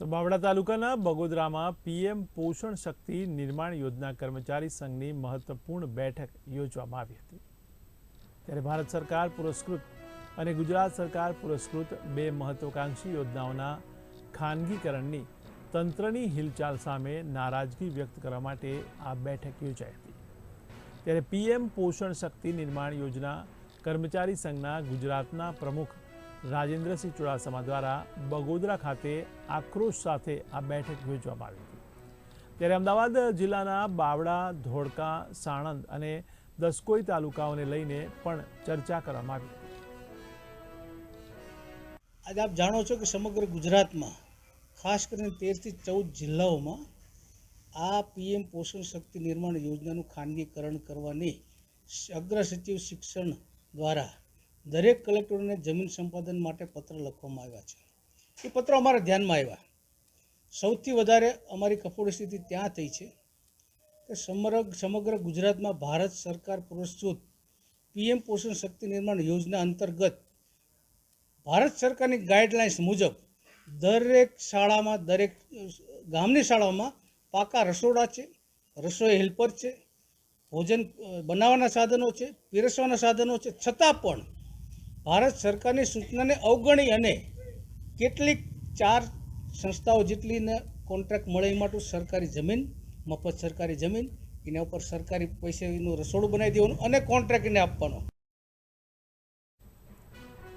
તો બાવળા તાલુકાના બગોદરામાં પીએમ પોષણ શક્તિ નિર્માણ યોજના કર્મચારી સંઘની મહત્વપૂર્ણ બેઠક યોજવામાં આવી હતી. ત્યારે ભારત સરકાર પુરસ્કૃત અને ગુજરાત સરકાર પુરસ્કૃત બે મહત્વકાંક્ષી યોજનાઓના ખાનગીકરણની તંત્રની હિલચાલ સામે નારાજગી વ્યક્ત કરવા માટે આ બેઠક યોજાઈ હતી. ત્યારે પીએમ પોષણ શક્તિ નિર્માણ યોજના કર્મચારી સંઘના ગુજરાતના પ્રમુખ રાજેન્દ્રસિંહ ચુડાસમા દ્વારા બગોદરા ખાતે આક્રોશ સાથે આ બેઠક યોજવામાં આવી હતી. ત્યારે અમદાવાદ જિલ્લાના બાવડા, ધોળકા, સાણંદ અને દસકોઈ તાલુકાઓને લઈને પણ ચર્ચા કરવામાં આવી આજે આપ જાણો છો કે સમગ્ર ગુજરાતમાં, ખાસ કરીને તેરથી ચૌદ જિલ્લાઓમાં આ પીએમ પોષણ શક્તિ નિર્માણ યોજનાનું ખાનગીકરણ કરવાની અગ્ર સચિવ શિક્ષણ દ્વારા દરેક કલેક્ટરોને જમીન સંપાદન માટે પત્ર લખવામાં આવ્યા છે. એ પત્રો અમારા ધ્યાનમાં આવ્યા. સૌથી વધારે અમારી કફોડી સ્થિતિ ત્યાં થઈ છે કે સમગ્ર સમગ્ર ગુજરાતમાં ભારત સરકાર પુરસ્કૃત પીએમ પોષણ શક્તિ નિર્માણ યોજના અંતર્ગત ભારત સરકારની ગાઈડલાઇન્સ મુજબ દરેક શાળામાં, દરેક ગામની શાળાઓમાં પાકા રસોડા છે, રસોઈ હેલ્પર છે, ભોજન બનાવવાના સાધનો છે, પીરસવાના સાધનો છે. છતાં પણ ભારત સરકારની સૂચનાને અવગણી અને કેટલીક ચાર સંસ્થાઓ જેટલીને કોન્ટ્રાક્ટ મળે એ માટે સરકારી જમીન, મફત સરકારી જમીન, એના ઉપર સરકારી પૈસે એનું રસોડું બનાવી દેવાનું અને કોન્ટ્રાક્ટ એને આપવાનો.